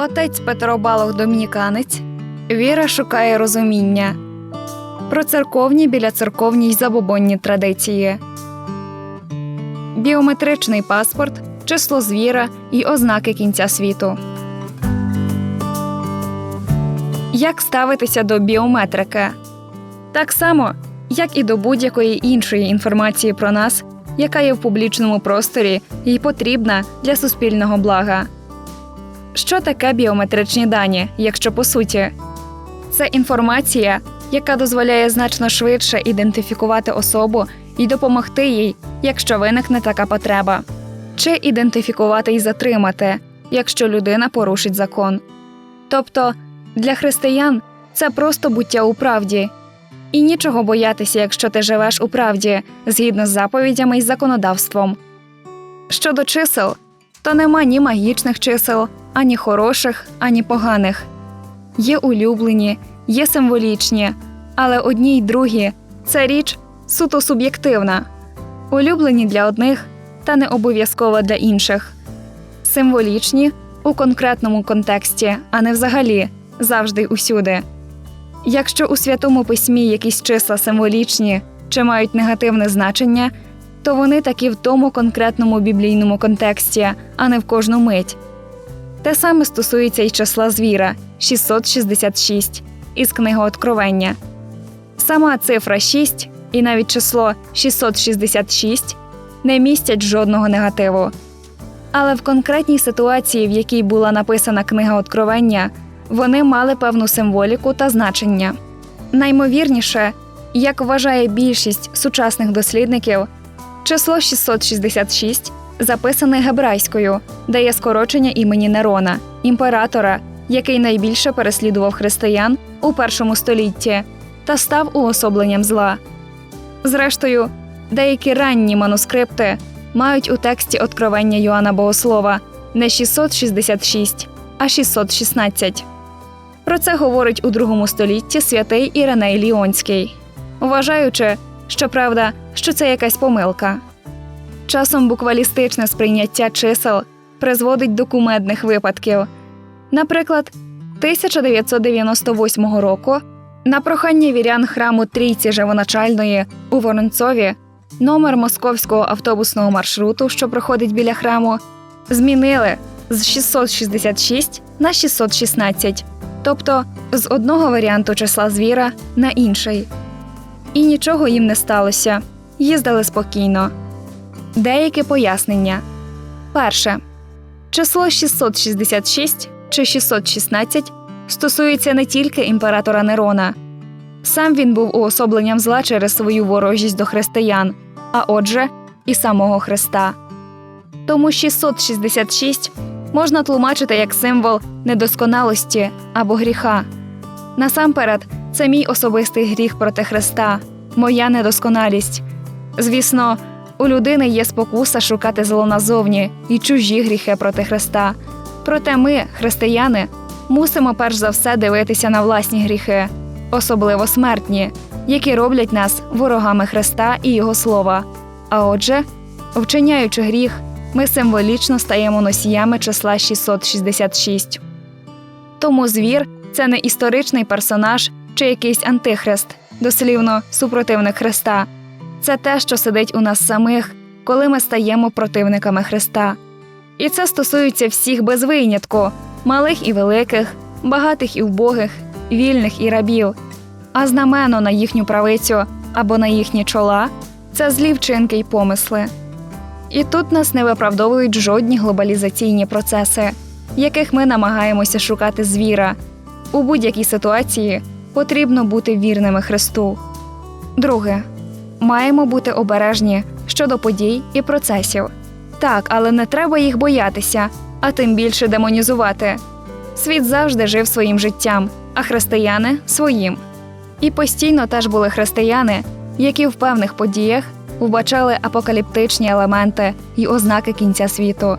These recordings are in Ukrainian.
Отець Петро Балох Домініканець. Віра шукає розуміння. Про церковні біля церковні й забобонні традиції. Біометричний паспорт, число звіра і ознаки кінця світу. Як ставитися до біометрики? Так само, як і до будь-якої іншої інформації про нас, яка є в публічному просторі і потрібна для суспільного блага. Що таке біометричні дані, якщо по суті? Це інформація, яка дозволяє значно швидше ідентифікувати особу і допомогти їй, якщо виникне така потреба, чи ідентифікувати і затримати, якщо людина порушить закон. Тобто для християн це просто буття у правді, і нічого боятися, якщо ти живеш у правді згідно з заповідями і законодавством. Щодо чисел, то нема ні магічних чисел, ані хороших, ані поганих. Є улюблені, є символічні, але одні й другі це річ суто суб'єктивна, улюблені для одних та не обов'язково для інших, символічні у конкретному контексті, а не взагалі, завжди усюди. Якщо у святому письмі якісь числа символічні чи мають негативне значення, то вони такі в тому конкретному біблійному контексті, а не в кожну мить. Те саме стосується й числа звіра 666 із книги Откровення. Сама цифра 6 і навіть число 666 не містять жодного негативу. Але в конкретній ситуації, в якій була написана книга Откровення, вони мали певну символіку та значення. Наймовірніше, як вважає більшість сучасних дослідників, число 666 записане гебрайською, дає скорочення імені Нерона, імператора, який найбільше переслідував християн у першому столітті та став уособленням зла. Зрештою, деякі ранні манускрипти мають у тексті Откровення Йоанна Богослова не 666, а 616. Про це говорить у другому столітті святий Іриней Ліонський, вважаючи, щоправда, що це якась помилка. Часом буквалістичне сприйняття чисел призводить до кумедних випадків. Наприклад, 1998 року на прохання вірян храму Трійці Живоначальної у Воронцові номер московського автобусного маршруту, що проходить біля храму, змінили з 666 на 616, тобто з одного варіанту числа звіра на інший. І нічого їм не сталося. Їздили спокійно. Деякі пояснення. Перше. Число 666 чи 616 стосується не тільки імператора Нерона. Сам він був уособленням зла через свою ворожість до християн, а отже, і самого Христа. Тому 666 можна тлумачити як символ недосконалості або гріха. Насамперед, це мій особистий гріх проти Христа, моя недосконалість. Звісно, у людини є спокуса шукати зло назовні і чужі гріхи проти Христа. Проте ми, християни, мусимо перш за все дивитися на власні гріхи, особливо смертні, які роблять нас ворогами Христа і Його слова. А отже, вчиняючи гріх, ми символічно стаємо носіями числа 666. Тому звір це не історичний персонаж чи якийсь антихрист, дослівно супротивник Христа. Це те, що сидить у нас самих, коли ми стаємо противниками Христа. І це стосується всіх без винятку малих і великих, багатих і вбогих, вільних і рабів. А знамено на їхню правицю або на їхні чола це злі вчинки й помисли. І тут нас не виправдовують жодні глобалізаційні процеси, яких ми намагаємося шукати звіра. У будь-якій ситуації потрібно бути вірними Христу. Друге, маємо бути обережні щодо подій і процесів. Так, але не треба їх боятися, а тим більше демонізувати. Світ завжди жив своїм життям, а християни своїм. І постійно теж були християни, які в певних подіях вбачали апокаліптичні елементи й ознаки кінця світу.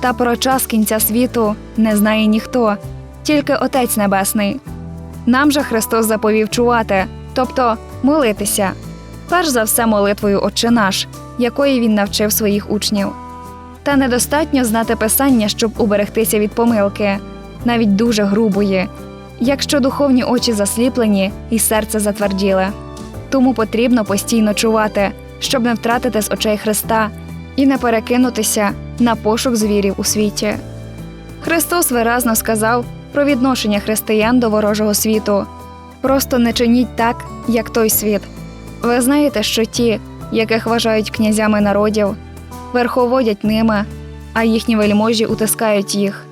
Та про час кінця світу не знає ніхто, тільки Отець Небесний. Нам же Христос заповів чувати, тобто молитися, перш за все молитвою Отче наш, якої він навчив своїх учнів. Та недостатньо знати писання, щоб уберегтися від помилки. навіть дуже грубої, якщо духовні очі засліплені і серце затверділе. Тому потрібно постійно чувати, щоб не втратити з очей Христа і не перекинутися на пошук звірів у світі. Христос виразно сказав про відношення християн до ворожого світу. Просто не чиніть так, як той світ. Ви знаєте, що ті, яких вважають князями народів, верховодять ними, а їхні вельможі утискають їх.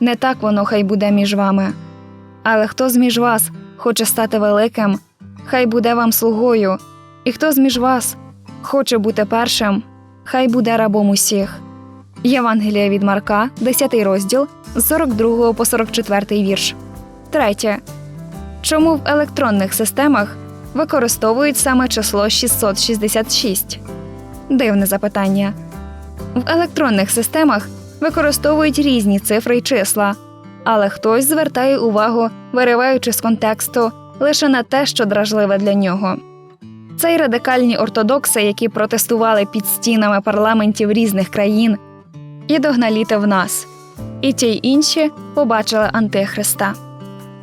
Не так воно хай буде між вами. Але хто з між вас хоче стати великим, хай буде вам слугою, і хто з між вас хоче бути першим, хай буде рабом усіх. Євангелія від Марка, 10 розділ, з 42 по 44 вірш. Третє. Чому в електронних системах використовують саме число 666? Дивне запитання. В електронних системах використовують різні цифри й числа, але хтось звертає увагу, вириваючи з контексту лише на те, що дражливе для нього. Це й радикальні ортодокси, які протестували під стінами парламентів різних країн, і догналіти в нас. І ті й інші побачили Антихриста.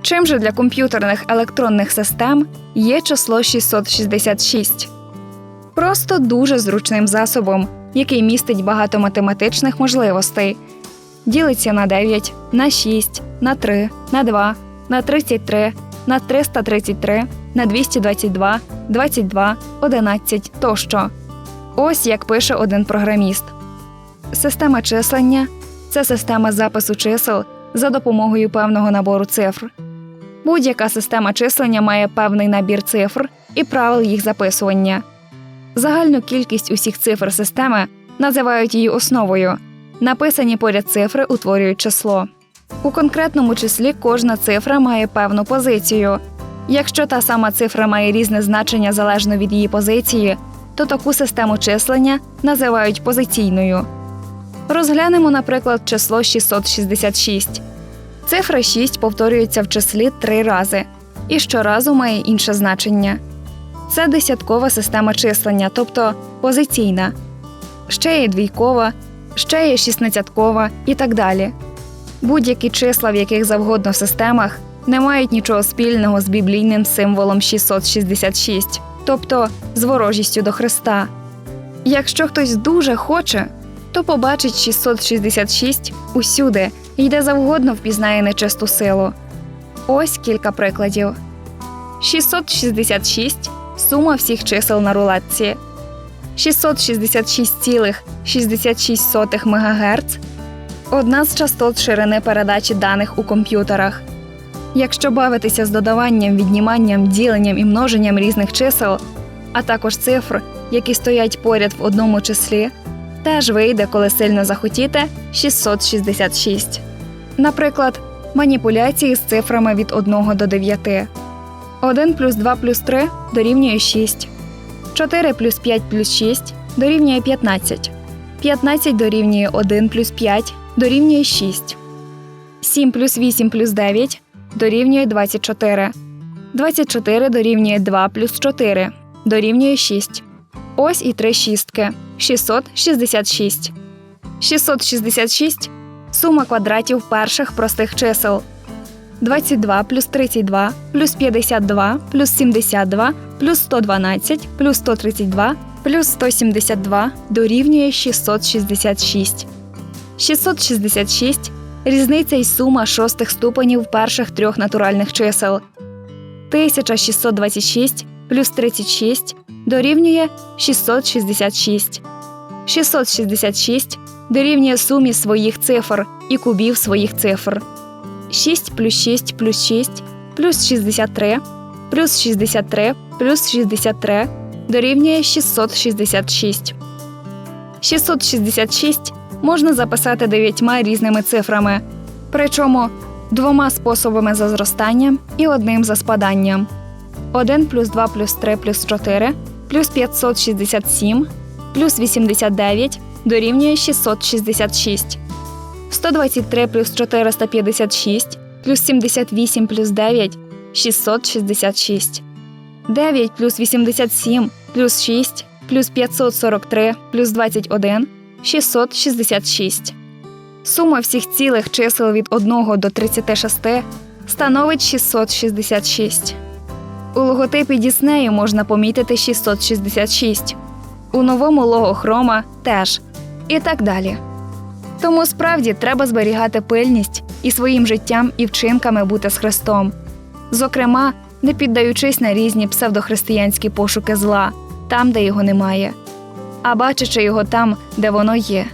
Чим же для комп'ютерних електронних систем є число 666? Просто дуже зручним засобом, який містить багато математичних можливостей, ділиться на 9, на 6, на 3, на 2, на 33, на 333, на 222, 22, 11 тощо. Ось як пише один програміст. Система числення це система запису чисел за допомогою певного набору цифр. Будь-яка система числення має певний набір цифр і правил їх записування. Загальну кількість усіх цифр системи називають її основою. Написані поряд цифри утворюють число. У конкретному числі кожна цифра має певну позицію. Якщо та сама цифра має різне значення залежно від її позиції, то таку систему числення називають позиційною. Розглянемо, наприклад, число 666. Цифра 6 повторюється в числі три рази і щоразу має інше значення. Це десяткова система числення, тобто позиційна. Ще є двійкова, ще є шістнадцяткова і так далі. Будь-які числа, в яких завгодно в системах, не мають нічого спільного з біблійним символом 666, тобто з ворожістю до Христа. Якщо хтось дуже хоче, то побачить 666 усюди і де завгодно впізнає нечисту силу. Ось кілька прикладів: 666 сума всіх чисел на рулетці, 666,66 МГц одна з частот ширини передачі даних у комп'ютерах. Якщо бавитися з додаванням, відніманням, діленням і множенням різних чисел, а також цифр, які стоять поряд в одному числі, теж вийде, коли сильно захотіте 666. Наприклад, маніпуляції з цифрами від 1 до 9. 1 плюс 2 плюс 3 дорівнює 6. 4 плюс 5 плюс 6 дорівнює 15. 15 дорівнює 1 плюс 5 дорівнює 6. 7 плюс 8 плюс 9 дорівнює 24. 24 дорівнює 2 плюс 4 дорівнює 6. Ось і три шістки 666. 666 сума квадратів перших простих чисел. 22 плюс 32 плюс 52 плюс 72 плюс 112 плюс 132 плюс 172 дорівнює 666. 666 різниця й сума шостих ступенів перших трьох натуральних чисел. 1626 плюс 36 дорівнює 666. 666 дорівнює сумі своїх цифр і кубів своїх цифр. 6 плюс 6 плюс 6 плюс 63 плюс 63 плюс 63 дорівнює 666. 666 можна записати дев'ятьма різними цифрами, причому двома способами за зростанням і одним за спаданням. 1 плюс 2 плюс 3 плюс 4 плюс 567 плюс 89 дорівнює 666. 123 плюс 456 плюс 78 плюс 9 666. 9 плюс 87 плюс 6 плюс 543 плюс 21 666. Сума всіх цілих чисел від 1 до 36 становить 666. У логотипі Діснею можна помітити 666, у новому лого Хрома теж і так далі. Тому справді треба зберігати пильність і своїм життям і вчинками бути з Христом, зокрема, не піддаючись на різні псевдохристиянські пошуки зла, там, де його немає, а бачачи його там, де воно є.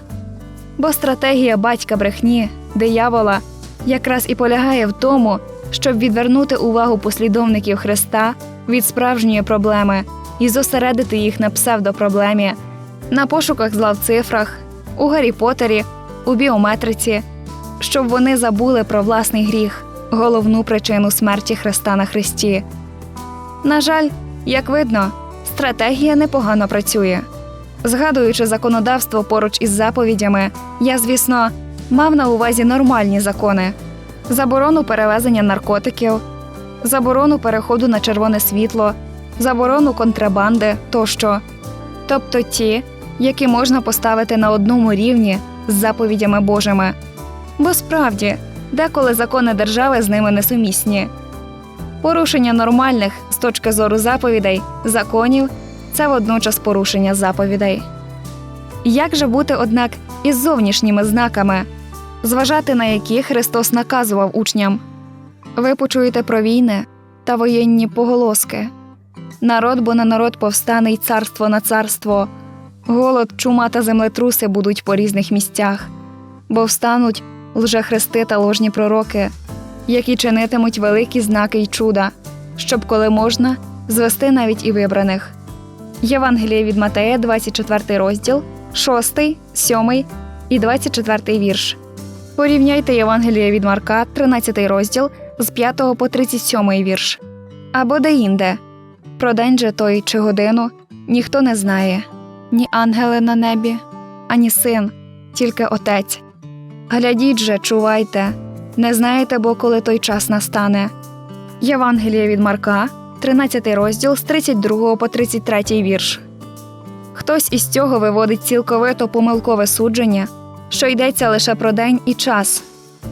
Бо стратегія батька брехні, диявола, якраз і полягає в тому, щоб відвернути увагу послідовників Христа від справжньої проблеми і зосередити їх на псевдопроблемі, на пошуках зла в цифрах, у Гаррі Поттері, у біометриці, щоб вони забули про власний гріх, головну причину смерті Христа на Христі. На жаль, як видно, стратегія непогано працює. Згадуючи законодавство поруч із заповідями, я, звісно, мав на увазі нормальні закони: заборону перевезення наркотиків, заборону переходу на червоне світло, заборону контрабанди тощо, тобто ті, які можна поставити на одному рівні з заповідями Божими. Бо справді, деколи закони держави з ними несумісні. Порушення нормальних з точки зору заповідей законів це водночас порушення заповідей. Як же бути, однак, із зовнішніми знаками, зважати на які Христос наказував учням? Ви почуєте про війни та воєнні поголоски. Народ, бо на народ повстане й царство на царство, голод, чума та землетруси будуть по різних місцях, бо встануть лжехрести та ложні пророки, які чинитимуть великі знаки й чуда, щоб, коли можна, звести навіть і вибраних. Євангеліє від Матея, 24 розділ, 6, 7 і 24 вірш. Порівняйте Євангеліє від Марка, 13 розділ з 5 по 37 вірш. Або деінде. Про день же той чи годину ніхто не знає, ні ангели на небі, ані син, тільки отець. Глядіть же, чувайте, не знаєте, бо коли той час настане. Євангеліє від Марка, 13 розділ з 32 по 33 вірш. Хтось із цього виводить цілковито помилкове судження, що йдеться лише про день і час,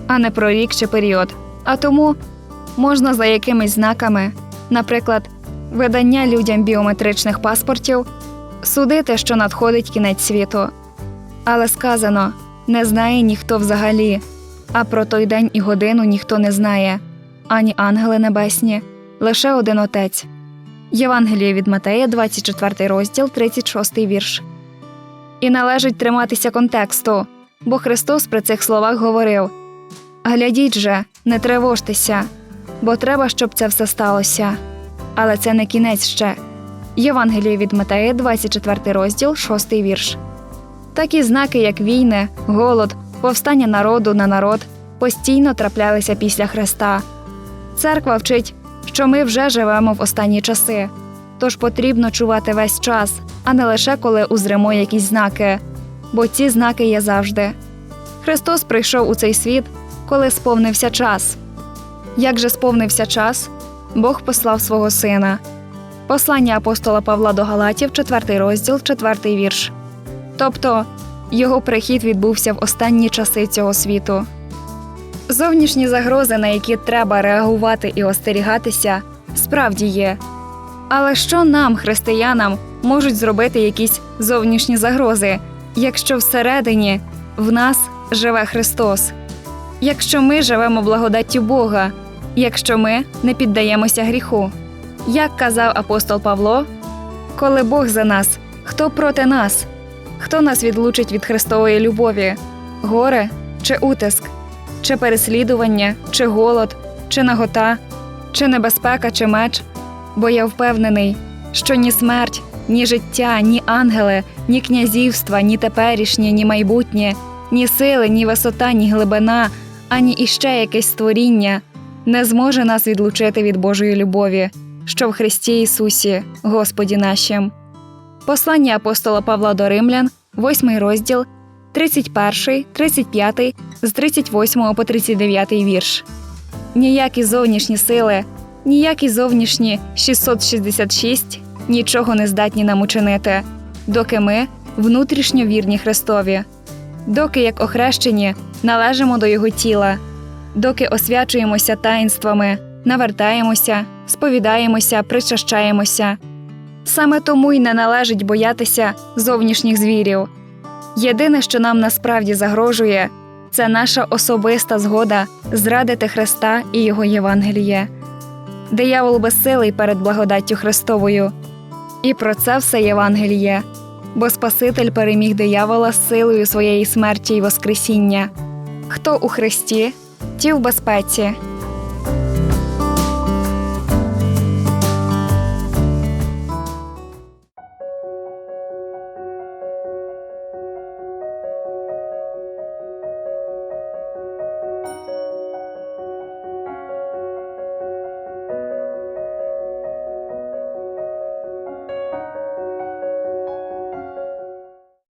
а не про рік чи період. А тому можна за якимись знаками, наприклад, видання людям біометричних паспортів, судити, що надходить кінець світу. Але сказано не знає ніхто взагалі, а про той день і годину ніхто не знає, ані ангели небесні, лише один отець. Євангеліє від Матея, 24 розділ, 36 вірш. І належить триматися контексту, бо Христос при цих словах говорив Глядіть же, не тривожтеся, бо треба, щоб це все сталося. Але це не кінець ще. Євангеліє від Матея, 24 розділ, 6 вірш. Такі знаки, як війни, голод, повстання народу на народ, постійно траплялися після Христа. Церква вчить, що ми вже живемо в останні часи, тож потрібно чувати весь час, а не лише коли узремо якісь знаки, бо ці знаки є завжди. Христос прийшов у цей світ, коли сповнився час. Як же сповнився час, Бог послав свого сина. Послання апостола Павла до Галатів, 4 розділ, 4 вірш. Тобто його прихід відбувся в останні часи цього світу. Зовнішні загрози, на які треба реагувати і остерігатися, справді є. Але що нам, християнам, можуть зробити якісь зовнішні загрози, якщо всередині в нас живе Христос? Якщо ми живемо благодаттю Бога, якщо ми не піддаємося гріху? Як казав апостол Павло, коли Бог за нас, хто проти нас? Хто нас відлучить від Христової любові? Горе чи утиск, чи переслідування, чи голод, чи нагота, чи небезпека, чи меч? Бо я впевнений, що ні смерть, ні життя, ні ангели, ні князівства, ні теперішнє, ні майбутнє, ні сили, ні висота, ні глибина, ані іще якесь створіння не зможе нас відлучити від Божої любові, що в Христі Ісусі, Господі нашим. Послання апостола Павла до Римлян, 8 розділ, 31, 35, з 38 по 39 вірш. Ніякі зовнішні сили, ніякі зовнішні 666 нічого не здатні нам учинити, доки ми внутрішньо вірні Христові. доки як охрещені належимо до Його тіла, доки освячуємося таїнствами, навертаємося, сповідаємося, причащаємося. Саме тому й не належить боятися зовнішніх звірів. Єдине, що нам насправді загрожує, це наша особиста згода зрадити Христа і Його Євангеліє. Диявол безсилий перед благодаттю Христовою. І про це все Євангеліє, бо Спаситель переміг диявола силою своєї смерті й Воскресіння. Хто у Христі, ті в безпеці,